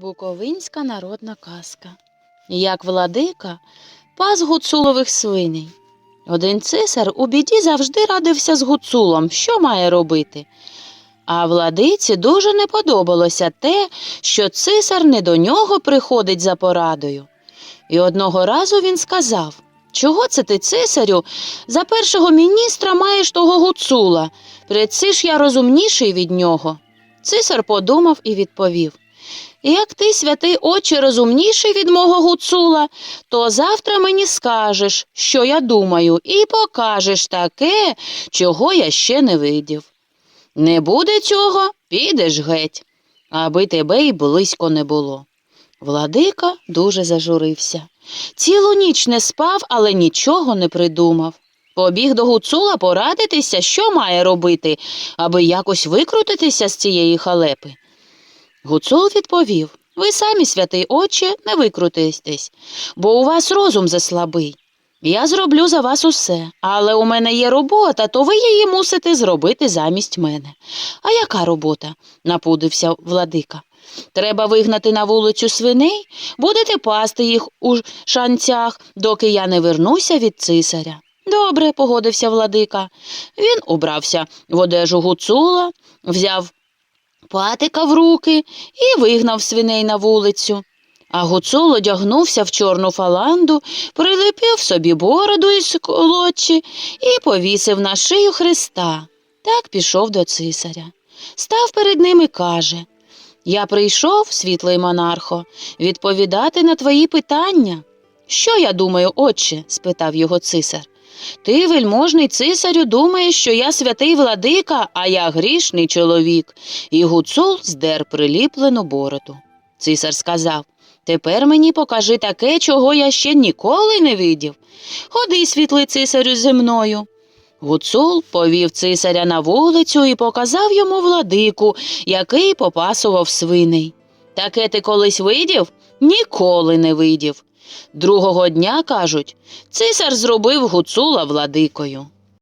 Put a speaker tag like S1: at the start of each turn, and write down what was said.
S1: Буковинська народна казка. Як владика пас гуцулових свиней. Один цисар у біді завжди радився з гуцулом, що має робити. А владиці дуже не подобалося те, що цисар не до нього приходить за порадою. І одного разу він сказав: Чого це ти, цисарю, за першого міністра маєш того гуцула? Предси ж я розумніший від нього. Цисар подумав і відповів. Як ти, святий отче, розумніший від мого гуцула, то завтра мені скажеш, що я думаю, і покажеш таке, чого я ще не видів. Не буде цього, підеш геть, аби тебе й близько не було. Владика дуже зажурився. Цілу ніч не спав, але нічого не придумав. Побіг до гуцула порадитися, що має робити, аби якось викрутитися з цієї халепи. Гуцул відповів Ви самі, святий отче, не викрутитесь, бо у вас розум заслабий. Я зроблю за вас усе, але у мене є робота, то ви її мусите зробити замість мене. А яка робота? напудився владика. Треба вигнати на вулицю свиней, будете пасти їх у шанцях, доки я не вернуся від цисаря. Добре, погодився владика. Він убрався в одежу гуцула, взяв патика в руки і вигнав свиней на вулицю. А гуцул одягнувся в чорну фаланду, прилепив собі бороду із колодчі і повісив на шию Христа. Так пішов до цисаря. Став перед ним і каже Я прийшов, світлий монархо, відповідати на твої питання. Що я думаю, отче? спитав його цисар. Ти, вельможний цисарю, думаєш, що я святий владика, а я грішний чоловік. І гуцул здер приліплену бороду. Цисар сказав Тепер мені покажи таке, чого я ще ніколи не видів. Ходи, світлий цисарю, зі мною. Гуцул повів цисаря на вулицю і показав йому владику, який попасував свиней. Таке ти колись видів? Ніколи не видів. Другого дня, кажуть, цисар зробив гуцула владикою.